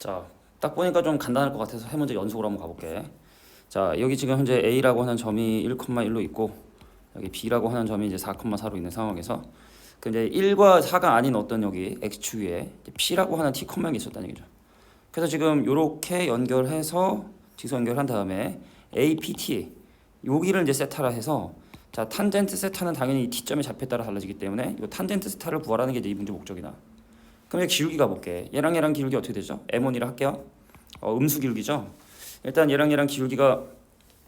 자, 딱 보니까 좀 간단할 것 같아서 해 문제 연속으로 한번 가볼게. 자, 여기 지금 현재 A라고 하는 점이 1,1로 있고 여기 B라고 하는 점이 이제 4,4로 있는 상황에서 그 이제 1과 4가 아닌 어떤 여기 x축에 P라고 하는 t 컴명이 있었다는 얘기죠. 그래서 지금 요렇게 연결해서 직선 연결한 다음에 A, P, T 여기를 이제 세타라 해서 자 탄젠트 세타는 당연히 이 t점의 좌표에 따라 달라지기 때문에 이 탄젠트 세타를 구하라는 게 이제 이 문제 목적이다. 그럼 이제 기울기 가볼게. 얘랑 얘랑 기울기 어떻게 되죠? M1이라 할게요. 어, 음수 기울기죠. 일단 얘랑 얘랑 기울기가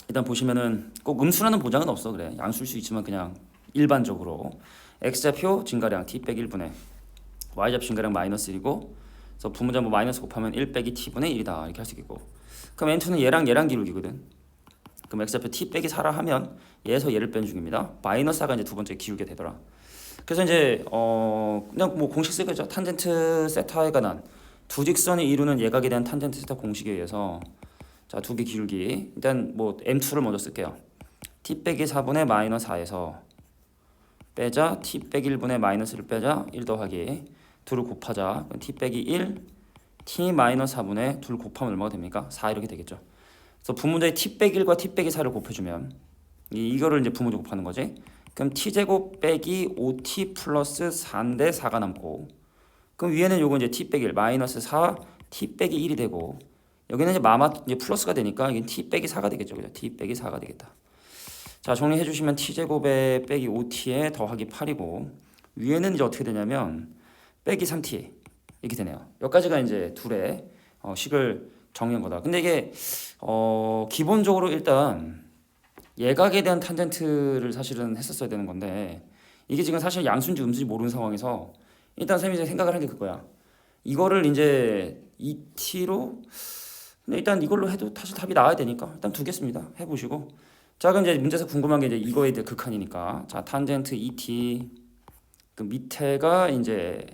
일단 보시면은 꼭 음수라는 보장은 없어 그래. 양수일 수 있지만 그냥 일반적으로 x좌표 증가량 t 빼기 1분의 y좌표 증가량 마이너스 1이고 그래서 부문자 뭐 마이너스 곱하면 1 빼기 t분의 1이다 이렇게 할 수 있겠고 그럼 n2는 얘랑 얘랑 기울기거든. 그럼 x좌표 t 빼기 4라 하면 얘에서 얘를 뺀 중입니다. 마이너스 4가 이제 두 번째 기울게 되더라. 그래서 이제 어 그냥 뭐 공식 쓰겠죠. 탄젠트 세타에 관한 두 직선이 이루는 예각에 대한 탄젠트 세타 공식에 의해서 자두개 기울기 일단 뭐 m2를 먼저 쓸게요. t 빼기 4분의 마이너스 4에서 빼자 t 빼기 1분의 마이너스를 빼자 1 더하기 둘을 곱하자 그럼 t 빼기 1 t 마이너스 4분의 둘 곱하면 얼마가 됩니까? 4 이렇게 되겠죠. 그래서 부문자의 t 빼기 1과 t 빼기 4를 곱해주면 이, 이거를 이제 부문자 곱하는 거지. 그럼 t제곱 빼기 5t 플러스 4인데 4가 남고 그럼 위에는 요거 이제 t 빼기 1 마이너스 4 t 빼기 1이 되고 여기는 이제 마마 이제 플러스가 되니까 이게 t 빼기 4가 되겠죠. 그죠? t 빼기 4가 되겠다. 자 정리해 주시면 t제곱에 빼기 5t에 더하기 8이고 위에는 이제 어떻게 되냐면 빼기 3t 이렇게 되네요. 여기까지가 이제 둘의 어, 식을 정리한 거다. 근데 이게 어, 기본적으로 일단 예각에 대한 탄젠트를 사실은 했었어야 되는 건데 이게 지금 사실 양수인지 음수인지 모르는 상황에서 일단 쌤이 이제 생각을 한 게 그거야. 이거를 이제 2t로 근데 일단 이걸로 해도 사실 답이 나와야 되니까 일단 두겠습니다. 해보시고 자 그럼 이제 문제에서 궁금한 게 이제 이거에 대해 극한이니까 자 탄젠트 2t 그 밑에가 이제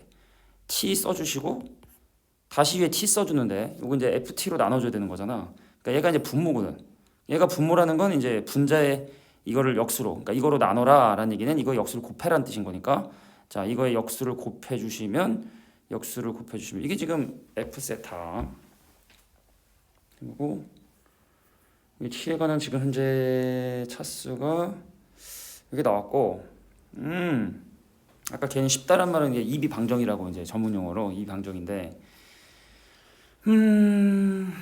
t 써주시고 다시 위에 t 써주는데 이거 이제 ft로 나눠줘야 되는 거잖아. 그러니까 얘가 이제 분모거든. 얘가 분모라는 건 이제 분자의 이거를 역수로 그러니까 이거로 나눠라라는 얘기는 이거 역수를 곱해라는 뜻인 거니까. 자 이거의 역수를 곱해 주시면 역수를 곱해 주시면 이게 지금 f 세타. 그리고 이 t에 관한 지금 현재 차수가 이게 나왔고 음 아까 괜히 쉽다란 말은 이게 입이 방정이라고 이제 전문 용어로 이 방정인데 음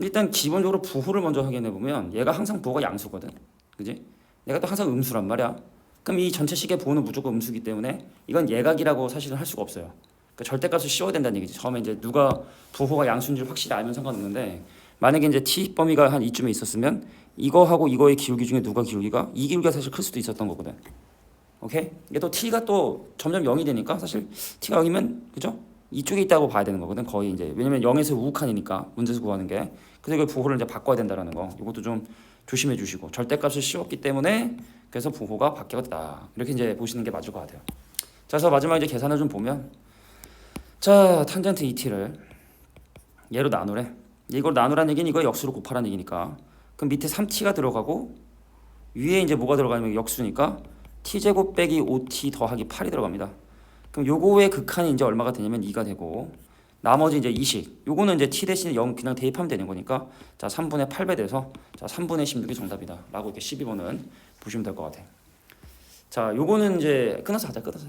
일단 기본적으로 부호를 먼저 확인해 보면 얘가 항상 부호가 양수거든. 그지? 얘가 또 항상 음수란 말이야. 그럼 이 전체 식의 부호는 무조건 음수기 때문에 이건 예각이라고 사실은 할 수가 없어요. 그러니까 절대값을 씌워야 된다는 얘기지. 처음에 이제 누가 부호가 양수인지를 확실히 알면 상관없는데 만약에 이제 t 범위가 한 이쯤에 있었으면 이거하고 이거의 기울기 중에 누가 기울기가 이 기울기가 사실 클 수도 있었던 거거든. 오케이? 이게 또 t가 또 점점 0이 되니까 사실 t가 0이면 그죠? 이쪽에 있다고 봐야 되는 거거든. 거의 이제 왜냐면 0에서 우칸이니까 문제에서 구하는 게. 그래서 이걸 부호를 이제 바꿔야 된다라는 거. 이것도 좀 조심해 주시고 절대값을 씌웠기 때문에 그래서 부호가 바뀌었다. 이렇게 이제 보시는 게 맞을 것 같아요. 자, 그래서 마지막 이제 계산을 좀 보면 자, 탄젠트 2t를 얘로 나누래. 이걸 나누라는 얘기는 이거 역수로 곱하라는 얘기니까. 그럼 밑에 3t가 들어가고 위에 이제 뭐가 들어가냐면 역수니까 t제곱 빼기 5t 더하기 8이 들어갑니다. 그럼 요거의 극한이 이제 얼마가 되냐면 2가 되고 나머지 이제 2식. 요거는 이제 t 대신에 0 그냥 대입하면 되는 거니까 자 3분의 8배 돼서 자 3분의 16이 정답이다 라고 이렇게 12번은 보시면 될 것 같아요 자 요거는 이제 끝나서 하자 끝나서